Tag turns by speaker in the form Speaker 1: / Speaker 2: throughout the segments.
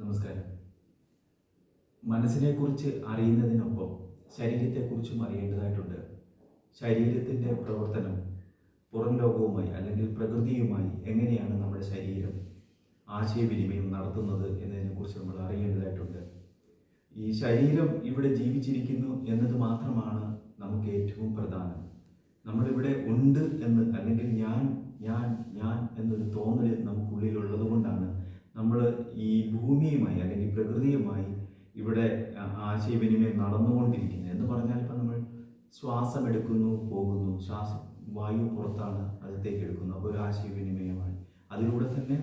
Speaker 1: നമസ്കാരം. മനസ്സിനെക്കുറിച്ച് അറിയുന്നതിനൊപ്പം ശരീരത്തെക്കുറിച്ചും അറിയേണ്ടതായിട്ടുണ്ട്. ശരീരത്തിന്റെ പ്രവർത്തനം പുറം ലോകവുമായി അല്ലെങ്കിൽ പ്രകൃതിയുമായി എങ്ങനെയാണ് നമ്മുടെ ശരീരം ആശയവിനിമയം നടത്തുന്നത് എന്നതിനെക്കുറിച്ച് നമ്മൾ അറിയേണ്ടതായിട്ടുണ്ട്. ഈ ശരീരം ഇവിടെ ജീവിച്ചിരിക്കുന്നു എന്നത് മാത്രമാണ് നമുക്ക് ഏറ്റവും പ്രധാനം. നമ്മളിവിടെ ഉണ്ട് എന്ന് അല്ലെങ്കിൽ ഞാൻ ഞാൻ ഞാൻ എന്നൊരു തോന്നൽ നമുക്കുള്ളിലുള്ളത് കൊണ്ടാണ് നമ്മൾ ഈ ഭൂമിയുമായി അല്ലെങ്കിൽ പ്രകൃതിയുമായി ഇവിടെ ആ- ആശയവിനിമയം നടന്നുകൊണ്ടിരിക്കുന്നത് എന്ന് പറഞ്ഞാൽ ഇപ്പം നമ്മൾ ശ്വാസം എടുക്കുന്നു പോകുന്നു. ശ്വാസം വായു പുറത്താണ് അകത്തേക്ക് എടുക്കുന്നു അപ്പോൾ ഒരു ആശയവിനിമയമാണ്. അതിലൂടെ തന്നെ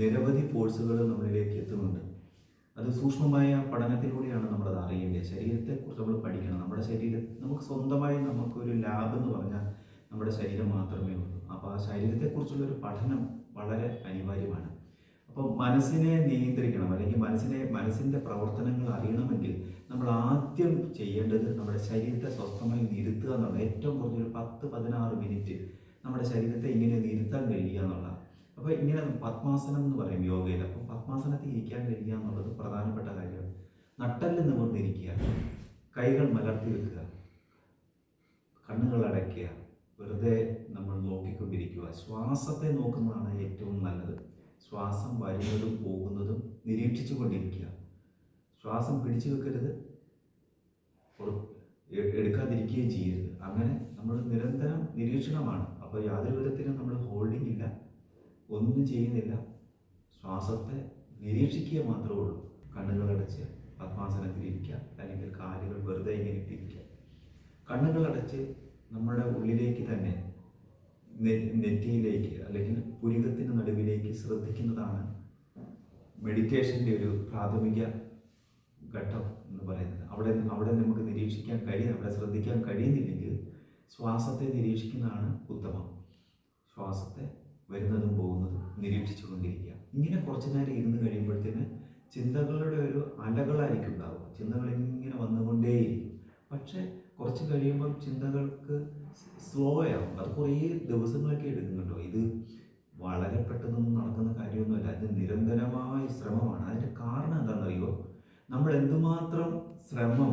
Speaker 1: നിരവധി ഫോഴ്സുകൾ നമ്മളിലേക്ക് എത്തുന്നുണ്ട്. അത് സൂക്ഷ്മമായ പഠനത്തിലൂടെയാണ് നമ്മളത് അറിയേണ്ടത്. ശരീരത്തെക്കുറിച്ച് നമ്മൾ പഠിക്കണം. നമ്മുടെ ശരീരം നമുക്ക് സ്വന്തമായി നമുക്കൊരു ലാബ് എന്ന് പറഞ്ഞാൽ നമ്മുടെ ശരീരം മാത്രമേ ഉള്ളൂ. അപ്പോൾ ആ ശരീരത്തെക്കുറിച്ചുള്ള ഒരു പഠനം വളരെ അനിവാര്യമാണ്. അപ്പോൾ മനസ്സിനെ നിയന്ത്രിക്കണം അല്ലെങ്കിൽ മനസ്സിനെ മനസ്സിന്റെ പ്രവർത്തനങ്ങൾ അറിയണമെങ്കിൽ നമ്മൾ ആദ്യം ചെയ്യേണ്ടത് നമ്മുടെ ശരീരത്തെ സ്വസ്ഥമായി നിരുത്തുക എന്നുള്ള ഏറ്റവും കുറഞ്ഞൊരു പത്ത് പതിനാറ് മിനിറ്റ് നമ്മുടെ ശരീരത്തെ ഇങ്ങനെ നിരുത്താൻ കഴിയുക എന്നുള്ള അപ്പോൾ ഇങ്ങനെ പത്മാസനം എന്ന് പറയും യോഗയിൽ. അപ്പോൾ പത്മാസനത്തിൽ ഇരിക്കാൻ കഴിയുക എന്നുള്ളത് പ്രധാനപ്പെട്ട കാര്യമാണ്. നട്ടൽ നിവർന്നിരിക്കുക കൈകൾ മലർത്തി വെക്കുക കണ്ണുകൾ അടയ്ക്കുക വെറുതെ നമ്മൾ നോക്കിക്കൊണ്ടിരിക്കുക. ശ്വാസത്തെ നോക്കുന്നതാണ് ഏറ്റവും നല്ലത്. ശ്വാസം വരുന്നതും പോകുന്നതും നിരീക്ഷിച്ചു കൊണ്ടിരിക്കുക. ശ്വാസം പിടിച്ചു വെക്കരുത്. എടുക്കാതിരിക്കുകയും ചെയ്യരുത്. അങ്ങനെ നമ്മൾ നിരന്തരം നിരീക്ഷണമാണ്. അപ്പോൾ യാതൊരു വിധത്തിലും നമ്മൾ ഹോൾഡിംഗ് ഇല്ല. ഒന്നും ചെയ്യുന്നില്ല. ശ്വാസത്തെ നിരീക്ഷിക്കുക മാത്രമേ ഉള്ളൂ. കണ്ണുകളടച്ച് പത്മാസനത്തിലിരിക്കുക അല്ലെങ്കിൽ കാലുകൾ വെറുതെ ഇങ്ങനെ ഇട്ടിരിക്കുക. കണ്ണുകളടച്ച് നമ്മുടെ ഉള്ളിലേക്ക് തന്നെ നെറ്റിയിലേക്ക് അല്ലെങ്കിൽ പുരികത്തിന് നടുവിലേക്ക് ശ്രദ്ധിക്കുന്നതാണ് മെഡിറ്റേഷന്റെ ഒരു പ്രാഥമിക ഘട്ടം എന്ന് പറയുന്നത്. അവിടെ അവിടെ നമുക്ക് നിരീക്ഷിക്കാൻ കഴിയും അവിടെ ശ്രദ്ധിക്കാൻ കഴിയുന്നില്ലെങ്കിൽ ശ്വാസത്തെ നിരീക്ഷിക്കുന്നതാണ് ഉത്തമം. ശ്വാസത്തെ വരുന്നതും പോകുന്നതും നിരീക്ഷിച്ചു കൊണ്ടിരിക്കുക ഇങ്ങനെ കുറച്ചു നേരം ഇരുന്ന് കഴിയുമ്പോഴത്തേന് ചിന്തകളുടെ ഒരു അലകളായിരിക്കും ഉണ്ടാവുക. ചിന്തകൾ ഇങ്ങനെ വന്നുകൊണ്ടേയിരിക്കും. പക്ഷെ കുറച്ച് കഴിയുമ്പം ചിന്തകൾക്ക് സ്ലോ ആവും അത് കുറേ ദിവസങ്ങളൊക്കെ എടുക്കുന്നുണ്ടോ? ഇത് വളരെ പെട്ടെന്നൊന്നും നടക്കുന്ന കാര്യമൊന്നുമല്ല. ഇത് നിരന്തരമായ ശ്രമമാണ്. അതിന്റെ കാരണം എന്താണെന്നറിയോ? നമ്മൾ എന്തുമാത്രം ശ്രമം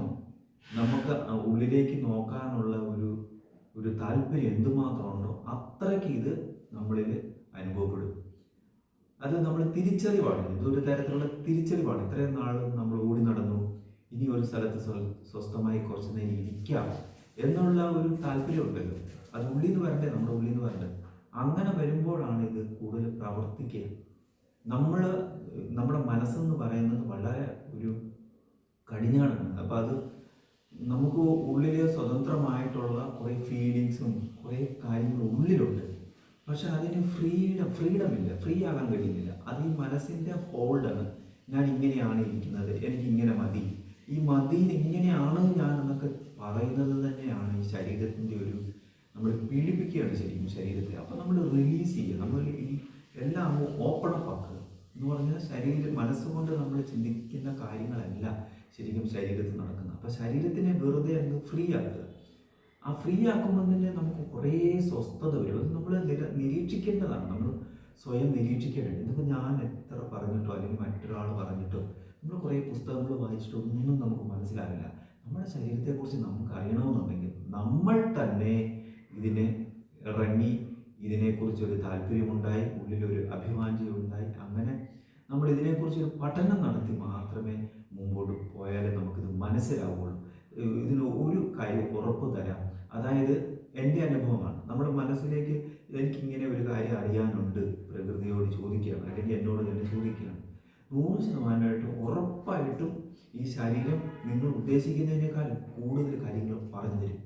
Speaker 1: നമുക്ക് ഉള്ളിലേക്ക് നോക്കാനുള്ള ഒരു ഒരു താല്പര്യം എന്തുമാത്രം ഉണ്ടോ അത്രയ്ക്ക് ഇത് നമ്മളിൽ അനുഭവപ്പെടും. അത് നമ്മൾ തിരിച്ചറിവാണ്. ഇതൊരു തരത്തിലുള്ള തിരിച്ചറിവാണ്? ഇത്രയും നാൾ നമ്മൾ ഓടി നടന്നു. ഇനി ഒരു സ്ഥലത്ത് സ്വസ്ഥമായി കുറച്ച് നേരം ഇരിക്കാം എന്നുള്ള ഒരു താല്പര്യം ഉണ്ടല്ലോ അത് ഉള്ളിൽ നിന്ന് വരണ്ടേ? നമ്മുടെ ഉള്ളിൽ നിന്ന് വരണ്ടേ? അങ്ങനെ വരുമ്പോഴാണ് ഇത് കൂടുതൽ പ്രവർത്തിക്കുക. നമ്മൾ നമ്മുടെ മനസ്സെന്ന് പറയുന്നത് വളരെ ഒരു കടിഞ്ഞാണാണ് അപ്പോൾ അത് നമുക്ക് ഉള്ളിൽ സ്വതന്ത്രമായിട്ടുള്ള കുറേ ഫീലിങ്സും കുറേ കാര്യങ്ങളും ഉള്ളിലുണ്ട്. പക്ഷെ അതിന് ഫ്രീഡം ഫ്രീഡം ഇല്ല. ഫ്രീ ആകാൻ കഴിയുന്നില്ല. അത് ഈ മനസ്സിന്റെ ഹോൾഡാണ് ഞാൻ ഇങ്ങനെയാണ് ഇരിക്കുന്നത്. എനിക്ക് ഇങ്ങനെ മതി. ഈ മതി ഇങ്ങനെയാണ് ഞാൻ എന്നൊക്കെ പറയുന്നത് തന്നെയാണ് ഈ ശരീരത്തിന്റെ ഒരു നമ്മൾ പീഡിപ്പിക്കുകയാണ് ശരിക്കും ശരീരത്തെ. അപ്പോൾ നമ്മൾ റിലീസ് ചെയ്യുക. നമ്മൾ ഈ എല്ലാം ഓപ്പൺ അപ്പ് ആക്കുക. എന്ന് പറഞ്ഞാൽ ശരീരം മനസ്സുകൊണ്ട് നമ്മൾ ചിന്തിക്കുന്ന കാര്യങ്ങളല്ല ശരിക്കും ശരീരത്തിൽ നടക്കുന്നത്. അപ്പോൾ ശരീരത്തിനെ വെറുതെ അങ്ങ് ഫ്രീ ആക്കുക. ആ ഫ്രീ ആക്കുമ്പോൾ തന്നെ നമുക്ക് കുറേ സ്വസ്ഥത വരും. അത് നമ്മൾ നിര നിരീക്ഷിക്കേണ്ടതാണ്. നമ്മൾ സ്വയം നിരീക്ഷിക്കേണ്ടത്. ഇതിപ്പോൾ ഞാൻ എത്ര പറഞ്ഞിട്ടോ അല്ലെങ്കിൽ മറ്റൊരാൾ പറഞ്ഞിട്ടോ നമ്മൾ കുറേ പുസ്തകങ്ങൾ വായിച്ചിട്ടൊന്നും നമുക്ക് മനസ്സിലാവില്ല. നമ്മുടെ ശരീരത്തെക്കുറിച്ച് നമുക്ക് അറിയണമെന്നുണ്ടെങ്കിൽ നമ്മൾ തന്നെ ഇതിനെ ഇറങ്ങി ഇതിനെക്കുറിച്ചൊരു താല്പര്യമുണ്ടായി ഉള്ളിലൊരു അഭിമാന്യം ഉണ്ടായി അങ്ങനെ നമ്മൾ ഇതിനെക്കുറിച്ച് ഒരു പഠനം നടത്തി മാത്രമേ മുമ്പോട്ട് പോയാലേ നമുക്കിത് മനസ്സിലാവുള്ളൂ. ഇതിന് ഒരു കാര്യം ഉറപ്പ് തരാം. അതായത് എന്റെ അനുഭവമാണ്. നമ്മുടെ മനസ്സിലേക്ക് എനിക്കിങ്ങനെ ഒരു കാര്യം അറിയാനുണ്ട്. പ്രകൃതിയോട് ചോദിക്കുകയാണ്. അല്ലെങ്കിൽ എന്നോട് തന്നെ ചോദിക്കുകയാണ്. നൂറ് ശതമാനമായിട്ടും ഉറപ്പായിട്ടും ഈ ശരീരം നിങ്ങൾ ഉദ്ദേശിക്കുന്നതിനേക്കാൾ കൂടുതൽ കാര്യങ്ങൾ പറഞ്ഞു തരും.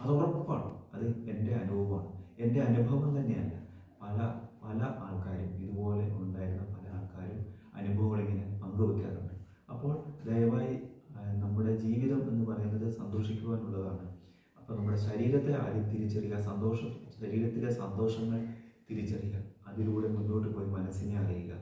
Speaker 1: അത് ഉറപ്പാണ്. അത് എന്റെ അനുഭവമാണ്. എന്റെ അനുഭവം തന്നെയല്ല. പല പല ആൾക്കാരും ഇതുപോലെ ഉണ്ടായിരുന്ന പല ആൾക്കാരും അനുഭവങ്ങൾ ഇങ്ങനെ പങ്കുവെക്കാറുണ്ട്. അപ്പോൾ ദയവായി നമ്മുടെ ജീവിതം എന്ന് പറയുന്നത് സന്തോഷിക്കുവാനുള്ളതാണ്. അപ്പോൾ നമ്മുടെ ശരീരത്തെ ആദ്യം തിരിച്ചറിയുക സന്തോഷം ശരീരത്തിലെ സന്തോഷങ്ങൾ തിരിച്ചറിയുക. അതിലൂടെ മുന്നോട്ട് പോയി മനസ്സിനെ അറിയുക.